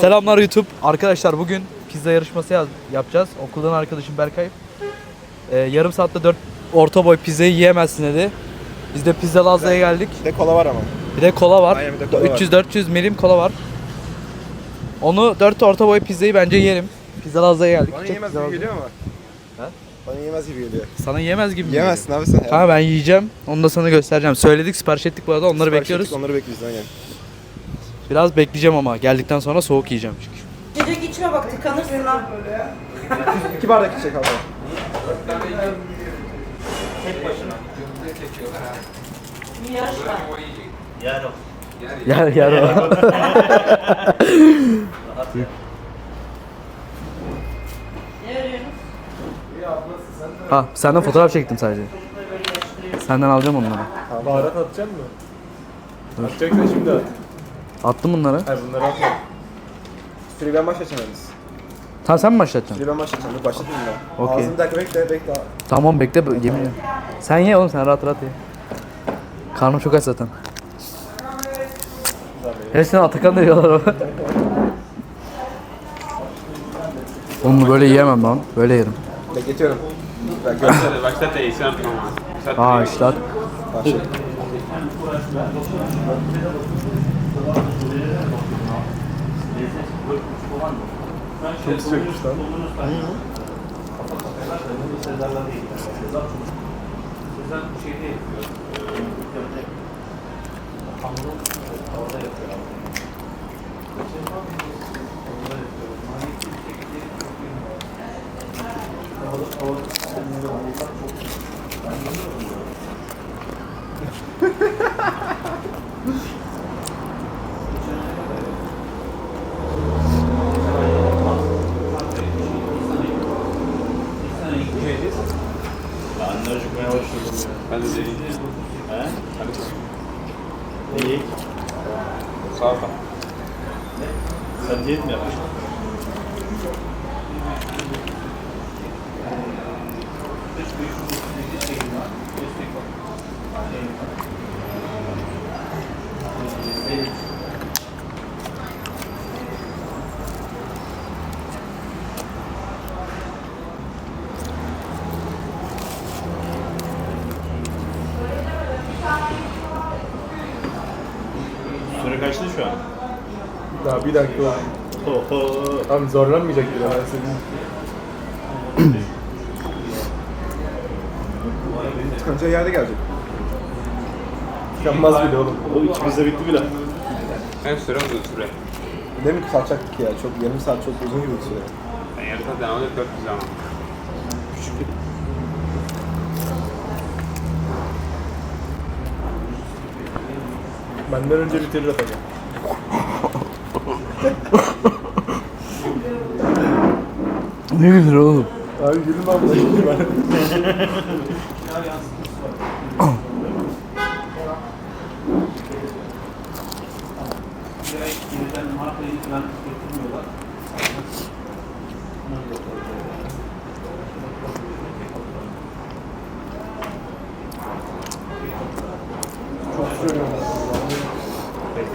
Selamlar YouTube. Arkadaşlar bugün pizza yarışması yaz- yapacağız. Okuldan arkadaşım Berkay. Ee, yarım saatte 4 orta boy pizzayı yiyemezsin dedi. Biz de Pizza Lazla'ya geldik. Bir de kola var ama. Bir de kola var. Aynen, bir de kola var. 300-400 milim kola var. Onu 4 orta boy pizzayı bence yiyelim. Pizza Lazla'ya geldik. Bana Çek yemez Pizza gibi geliyor ama. Ha? Bana yemez gibi geliyor. Sana yemez gibi mi Yemezsin abi sen. geliyor? Ha ben yiyeceğim. Onu da sana göstereceğim. Söyledik sipariş ettik bu arada onları Sipariş bekliyoruz. ettik, Onları bekliyoruz aynen. Biraz bekleyeceğim ama geldikten sonra soğuk yiyeceğim çünkü. Gece içme bak tıkanırsın ha. İki bardak içecek abi. Bir yarış var. Yer yer o. Ne? Ha senden fotoğraf çektim sadece. Senden alacağım onları. Baharat atacak mı? Atacaksan şimdi at. Attım bunları. Hayır bunları atma. Süreyi ben başlatacağım yalnız. Tamam sen mi başlatacaksın? Süreyi ben başlatacağım. Dur başlatayım ben. Okey. Ağzını bir dakika bekle bekle. Tamam bekle yemin ederim. Sen ye oğlum sen rahat rahat ye. Karnım çok aç zaten. Hepsini Atakan da yiyorlar ama. Onu böyle yiyemem lan. Böyle yerim. Bekletiyorum. Ben görsel. Basta i sant nomás. Basta Aa işte at. Başlat. Çok sıcakmış lan. Ben Süre kaçtı şu an? Daha bir dakika var. Oho. Abi zorlanmayacak bile ben senin. Tıkanacağı yerde gelecek. Tıkanmaz bile oğlum. O ikimiz de bitti bile. Hem süre uzun süre. Demin kısaltacaktık ya. Çok yarım saat çok uzun gibi bir süre. Ben yarı saat devam edip 400 ama. Benden önce bitirir Atakan. Ne güzel oğlum. Abi gülüm abla şimdi ben.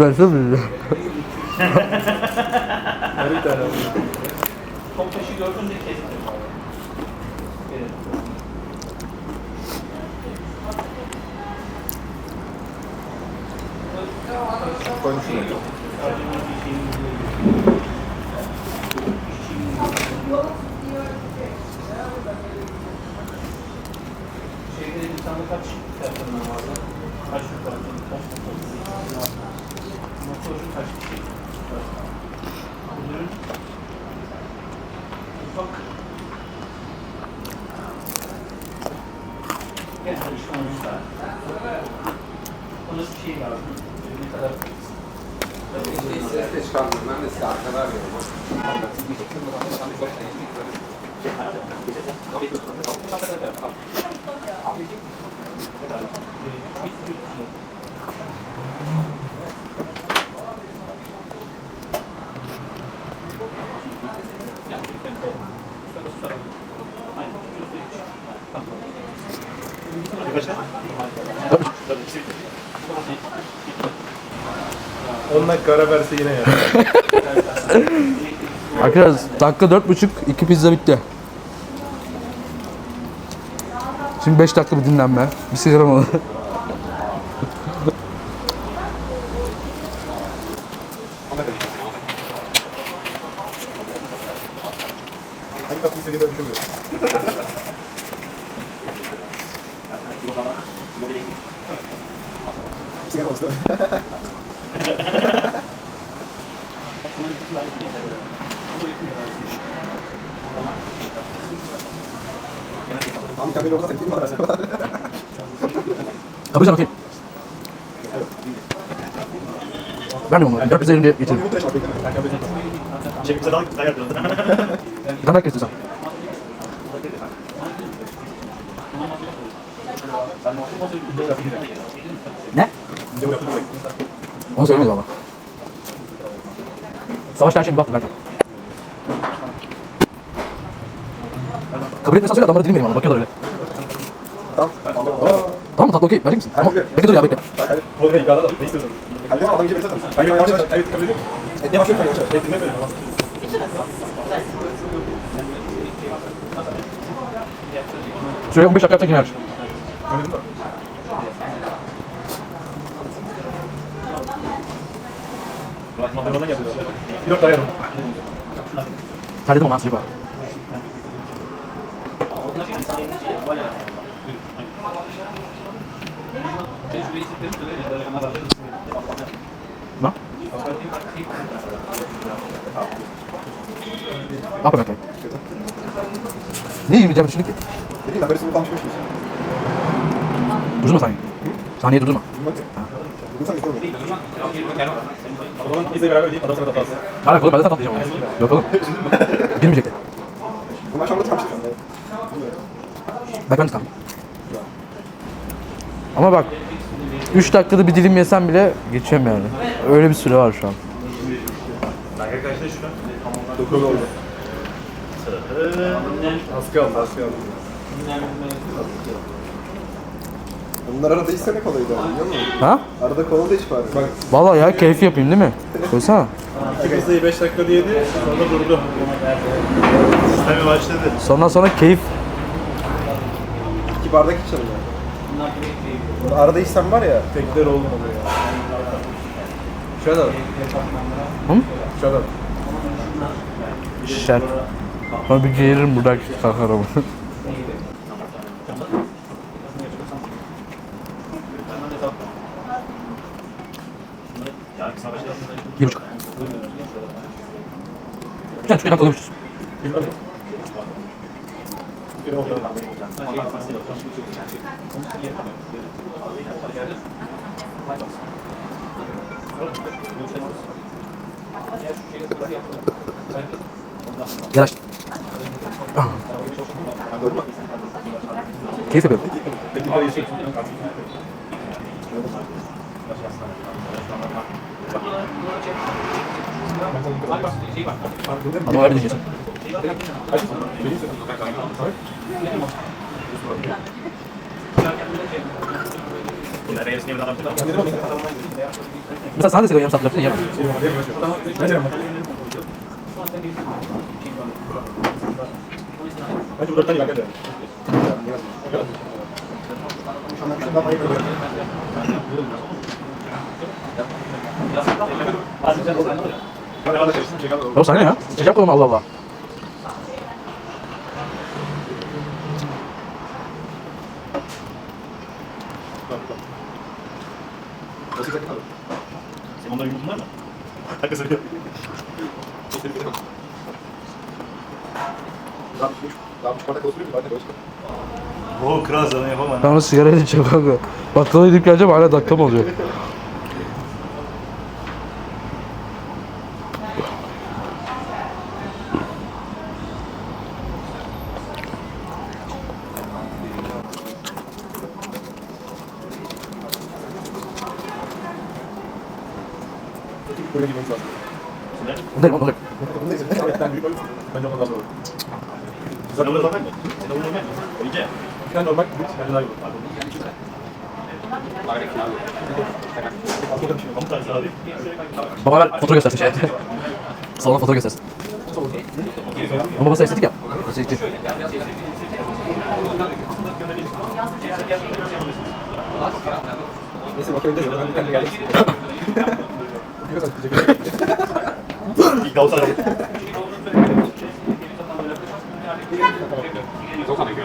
Versene bize. Her bir tane aldım. Koymuş şuraya. Ses 10 dakika ara verse yine yer. Arkadaşlar dakika dört buçuk iki pizza bitti. Şimdi 5 dakika bir dinlenme. Bir sigara mola. Hangi kapıyı istediğini ben düşünmüyorum. Sigara olsun. Abi kamera orada tepki var aslında. Kapıyı bakayım. Vermiyorum onu. Dört pizza yerim diye getirdim. Bu da çok beklemem. Çekip sen al, sen. Ne? Onu söylemedim ama. Savaşta her şey bir baktı Berkan. Kabul etmiyorsan söyle adamlara dilim vereyim ama bakıyorlar öyle. Tamam. Tamam mı tatlı okey verecek misin? Tamam. Bekle dur ya bekle. Hadi. Oğlum yukarıda da ne istiyorsun? Hadi adam gibi beklesene. Ben yavaş yavaş evet kabul ediyorum. Ne yavaş yavaş. Evet dinle böyle. Şuraya 15 dakika yapsak yine değil? Mahmut'dan geldi. Bir dört daha yarım. Terledim ama sıcak var. Ne? Ne yapayım ben? Ne yiyeceğim düşündük ki? Ben böyle sınıf almışmışım. Durdurma saniye. Saniye durdurma. Sen istiyorum. O zaman pizzayı beraber ödeyip adam sana da kalsın. Hala oğlum ben de tatlayacağım onu. Yok oğlum. Girmeyecekti. Bunlar şu anda de. Ama bak 3 dakikada bir dilim yesem bile geçeceğim yani. Öyle bir süre var şu an. Dokuz oldu. Az kaldı az kaldı. Bunlar arada içsene kolaydı abi biliyor musun? Ha? Arada kola da iç bari. Bak Vallahi ya keyif yapayım değil mi? Koysana. İki pizzayı 5 dakikada yedi sonra durdu. Sistemi başladı. Sonra sonra keyif. iki bardak içelim ya. Arada içsem var ya. Tekler oluyor ya. Shut up. Hı? Shut up. Şer. Sonra bir geğiririm buradan kalkar ama. Bir buçuk. Güzel, çok kalmışız. Yanaş. Keyif yapıyorum. Ama öyle Mesela sana da seviyorum saplar. Yapma. Hadi buradan yakala. Yok sana ya. Sıcak olma Allah Allah. Dakika sen yap. Daha bir daha bir bardak olsun mu? Bardak olsun. Oo kral sana yapamam. Ben onu sigara içeceğim kanka. Bakkala gidip geleceğim hala dakikam oluyor. Böyle girmemiz lazım. Gidelim oğlum. Etten büyük. Bence ondan sonra. Sen onu normal mi? Sen onu normal mi? İyice. Bir tane normal bir tane daha yok. Tam tersi abi. Baba ver foto göstersin şey. Salona foto göstersin. Ama babası estetik ya. Babası estetik. Neyse bakabiliriz. Ben bir tane geldim. Bakıyorsan teşekkür ederim. İlk davul sana.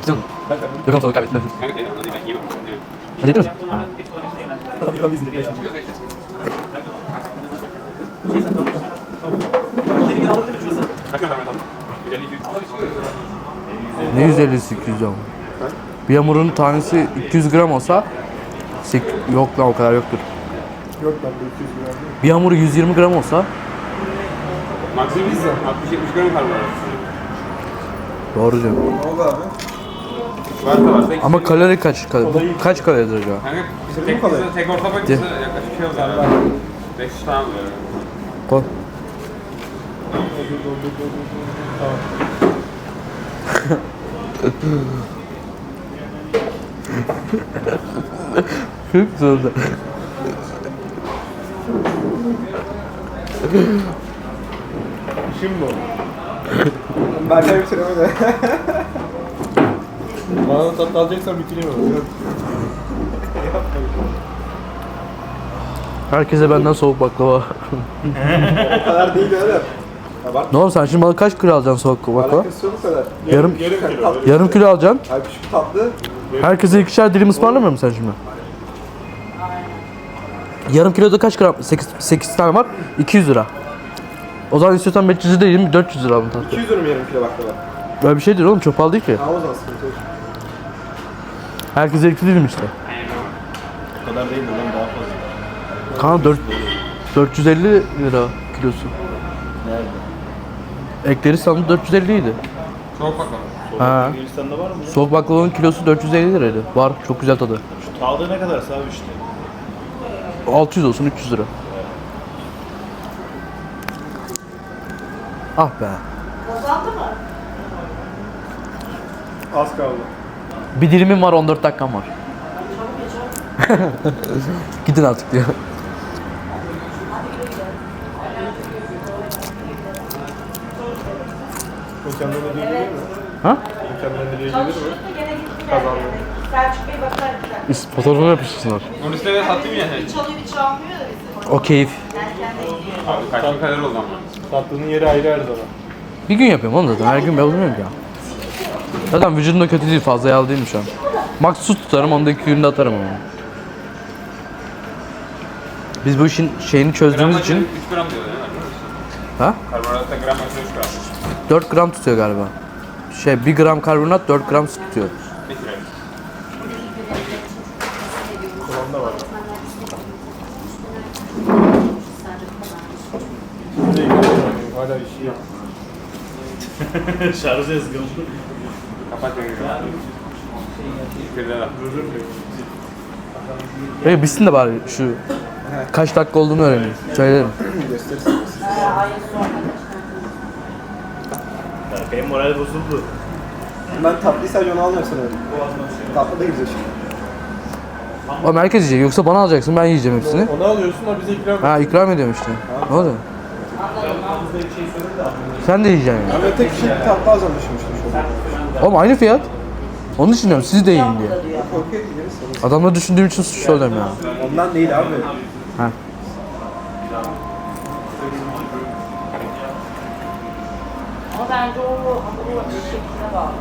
Güzel. Yok ama soğuk kaybettim. Hadi gidelim mi? Tabii ben bizim de Ne 150 200 ama. Bir hamurun tanesi 200 gram olsa sek- yok lan o kadar yoktur. Yok de 200 gram değil. Bir hamuru 120 gram olsa Maksimum 60-70 gram karbonhidrat. doğru diyorum. Ne oldu abi? Varsa varsa Ama kalori kaç kalori? Bu kaç kaloridir acaba? Kanka Bitirdi tek, kalayı? tek orta boy yaklaşık şey oluyor. 500 falan. Koy. Çok güzel oldu. İşim bu. Berkay bitiremedi. Bana da tatlı alacaksan bitireyim onu. Herkese benden soğuk baklava. O kadar değil öyle. Bak. ne oğlum sen şimdi bana kaç kilo alacaksın soğuk baklava? Alakası yok kadar. Yarım, Yarım tatlı. yarım kilo alacaksın. Abi şu tatlı. Herkese ikişer dilim ısmarlamıyor musun sen şimdi? Yarım kiloda kaç gram? 8, 8 tane var. 200 lira. O zaman istiyorsan 500 değil 400 lira bunun tatlı. 200 lira mı yarım kilo baklava? Böyle bir şey değil oğlum çok pahalı değil ki. Ha o zaman sıkıntı yok. Herkese ikili dilim işte. O kadar değil de lan daha fazla. Kanka 4, 450 lira kilosu. Nerede? Ekleri sandım 450 idi. Soğuk bakalım. Ha. Yunanistan'da var mı? ya? Soğuk baklavanın kilosu 450 liraydı. Var çok güzel tadı. Şu tağda ne kadar abi işte. 600 olsun 300 lira. Ah be. Kazandı mı? Az kaldı. Bir dilimim var 14 dakikam var. Gidin artık diyor. Ha? Gelir mi? Kazandı. Selçuk Bey bakar bir dakika. Fotoğrafını yapıştırsınlar. Onun üstüne de ya. Bir çalıyor bir çalmıyor da bizim. O keyif. Abi kaç bin kalori o zaman? Tatlının yeri ayrı her zaman. Bir gün yapıyorum oğlum zaten. Her gün yapmıyorum ki ya. Zaten vücudum da kötü değil. Fazla yağlı değilim şu an. Max su tutarım. Onu da iki günde atarım ama. Biz bu işin şeyini çözdüğümüz için 3 gram diyor değil mi? ha? Karbonhidratta gram başına 3 gram. 4 gram tutuyor galiba. Şey 1 gram karbonat 4 gram su tutuyor. 1 kilo. Kulağında var. Değil, Hala işi yok. Şarjı yazgın. Kapat. Peki bitsin de bari şu kaç dakika olduğunu öğreneyim. Söylerim. Gösterirsin. Berkay'ın moral bozuldu. Ben tatlıyı sadece onu almıyorum sanırım. Tatlı da güzel şimdi. Oğlum herkes yiyecek. Yoksa bana alacaksın ben yiyeceğim hepsini. Onu alıyorsun o bize ikram Ha ikram ediyorum işte. Ne oldu? Sen de yiyeceksin yani. Ben tek kişilik tatlı şu an. Oğlum aynı fiyat. Onun için diyorum siz de yiyin diye. Okey. Adamları düşündüğüm için suçlu oluyorum ya. Ondan değil abi. Ha. Ama bence o hamuru açış şekline bağlı.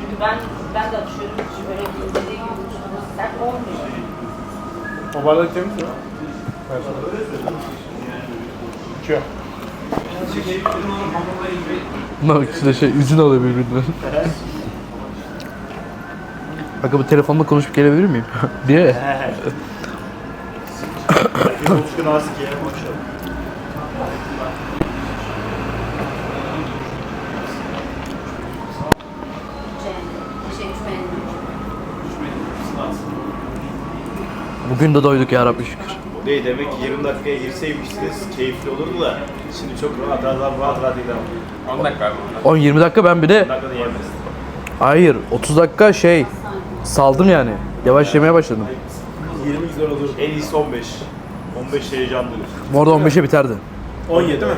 Çünkü ben ben de açıyorum hiç böyle dediği gibi sert olmuyor. O bardak temiz mi? Sana. İçiyor. Bunlar ikisi de şey üzün alıyor birbirinden. Bakın bu telefonla konuşup gelebilir miyim? Diye. Herkes oluşkun ağzı ki ya. Konuşalım. Bugün de doyduk ya Rabbi şükür. Değil demek ki 20 dakikaya girseymişsiniz keyifli olurdu da. Şimdi çok rahat rahat rahat rahat gidelim. 10 dakika abi bunlar. 10-20 dakika ben bir de Dakikada yiyemez. hayır 30 dakika şey saldım yani. Yavaş yemeye başladım. 20 güzel olur. En iyisi 15. 15 heyecanlı. Bu arada 15'e biterdi. 17 mi?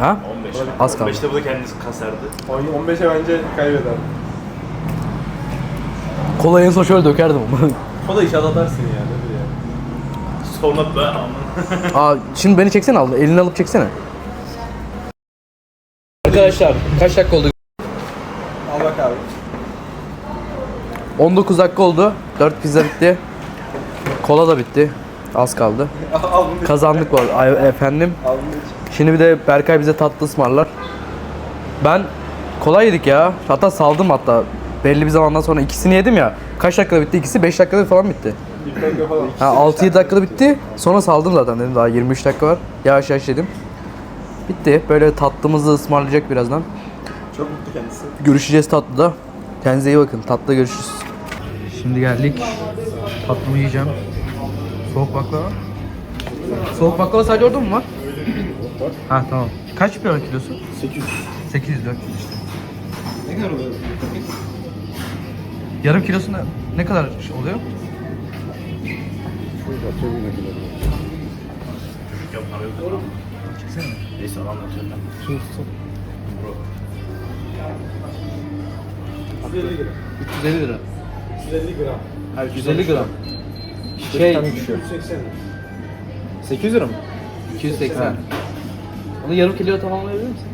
Ha? 15. Az kaldı. 15'te bu da kendisi kasardı. 15'e bence kaybeder. Kola en son şöyle dökerdim ama. O da inşallah atarsın ya. Da aman. Aa, şimdi beni çeksene al. Elini alıp çeksene. Arkadaşlar kaç dakika oldu? Al bak abi. 19 dakika oldu. 4 pizza bitti. Kola da bitti. Az kaldı. al bunu. Kazandık var. Ay, efendim. Al bunu. Şimdi bir de Berkay bize tatlı ısmarlar. Ben kolay yedik ya. Hatta saldım hatta. Belli bir zamandan sonra ikisini yedim ya. Kaç dakikada bitti? İkisi 5 dakikada falan bitti. Bir dakika falan. Ha 6-7 dakikada bitti. Sonra saldım zaten dedim daha 23 dakika var. Yavaş yavaş yedim. Bitti. Böyle tatlımızı ısmarlayacak birazdan. Çok mutlu kendisi. Görüşeceğiz tatlıda. Kendinize iyi bakın. Tatlıda görüşürüz. Şimdi geldik. Tatlımı yiyeceğim. Soğuk baklava. Soğuk baklava sadece orada mı var? ha tamam. Kaç lira kilosu? 800. 800 400 işte. Ne kadar oluyor? Yarım kilosu ne, ne kadar oluyor? Yok para yok. Neyse anlatıyorum ben. 150 gram. 350 lira. 150 gram. 150 gram. Şey, 280 lira. 800 lira mı? 280. Onu yarım kilo tamamlayabilir misin?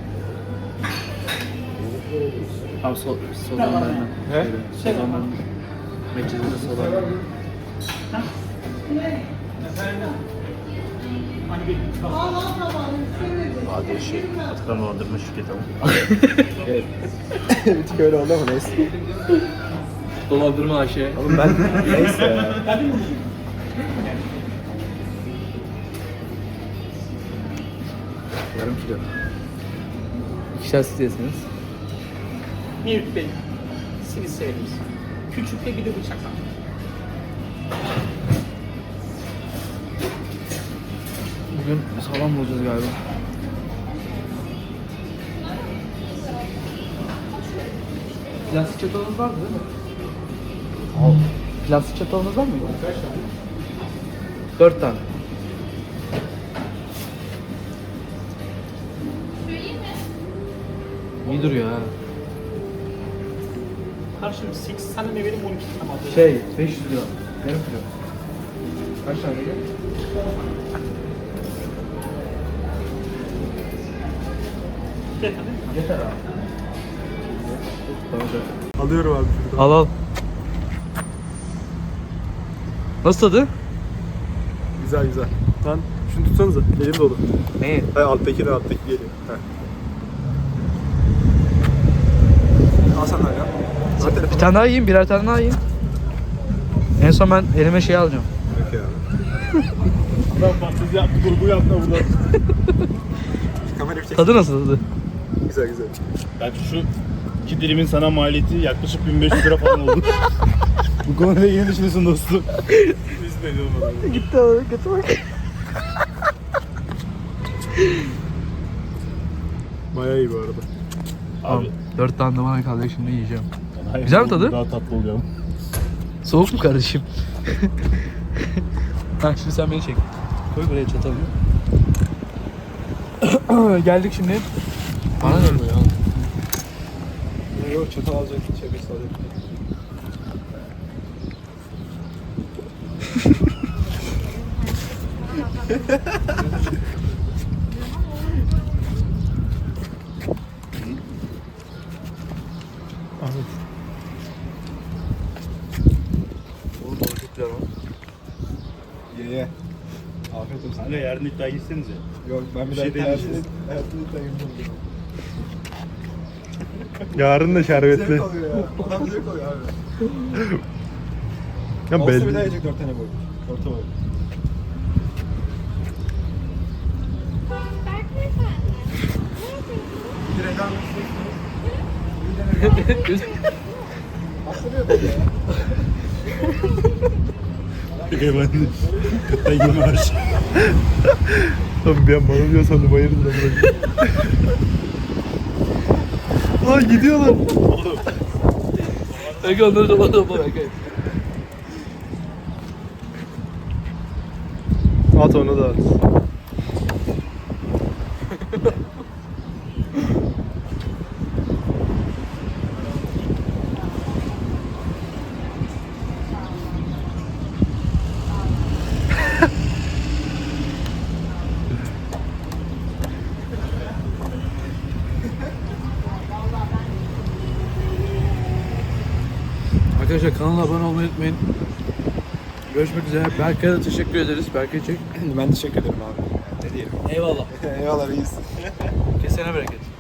Tamam so sodan benden. He? Benden. Meclisinde sodan. Hadi şey. Atakan dolandırma şirketi ama. Bir tık öyle oldu ama neyse. Dolandırma Ayşe. Oğlum ben neyse ya. Yarım kilo. İkişer yesiniz. Mevlüt Bey, seni severiz. Küçük ve bir de bıçakla. Bugün sağlam bulacağız galiba. Plastik çatalınız var mı değil mi? Al. Plastik çatalınız var mı? Kaç tane? Dört tane. İyi duruyor ha. Karşım 8 tane ne benim 12 tane. Şey 500 lira. Yarım kilo. Kaç tane geliyor? Yeter abi. Alıyorum abi şuradan. Al al. Nasıl tadı? Güzel güzel. Lan şunu tutsanıza. Elim dolu. Neyi? Hayır alttaki de alttaki geliyor. Al sen ya. Zaten Bir tane daha yiyeyim, birer tane daha yiyeyim. En son ben elime şey alacağım. Yok ya. Adam fantezi yaptı, kurgu yaptı burada. Kamera bir çek. Tadı nasıl tadı? Güzel güzel. Bence şu iki dilimin sana maliyeti yaklaşık 1500 lira falan oldu. Bu konuda yeni düşünüyorsun dostum. Biz de olmadı. Gitti ama kötü bak. Bayağı iyi bu arada. Abi. Dört tane de bana kalacak şimdi yiyeceğim. hayır, Güzel mi tadı? Daha tatlı oluyor. Soğuk mu kardeşim? ha şimdi sen beni çek. Koy buraya çatalını. Geldik şimdi. Bana ne bu ya? Yok çatal alacak, çevirsi alacak. Oğlum tadı çok güzel lan. Ye ye. Afiyet olsun. Kanka yarın iddia gitsenize. Yok ben bir Bir daha şey hayatımda deneyeceğiz. hayatımda iddia yapmadım. Yarın da şerbetli. Zevk oluyor ya. Bana zevk oluyor abi. Ya Olsa bir belli. daha yiyecek 4 tane boy. Orta boy. Peki ben de. Kıtta yeme bir an bana diyor sandım hayırdır. Lan gidiyorlar. Peki onları da bana peki. At onu da at. Arkadaşlar kanala abone olmayı unutmayın. Görüşmek üzere. Berkay'a da teşekkür ederiz. Berkay çek. Ben teşekkür ederim abi. Ne diyelim. Eyvallah. Eyvallah reis. Kesene bereket.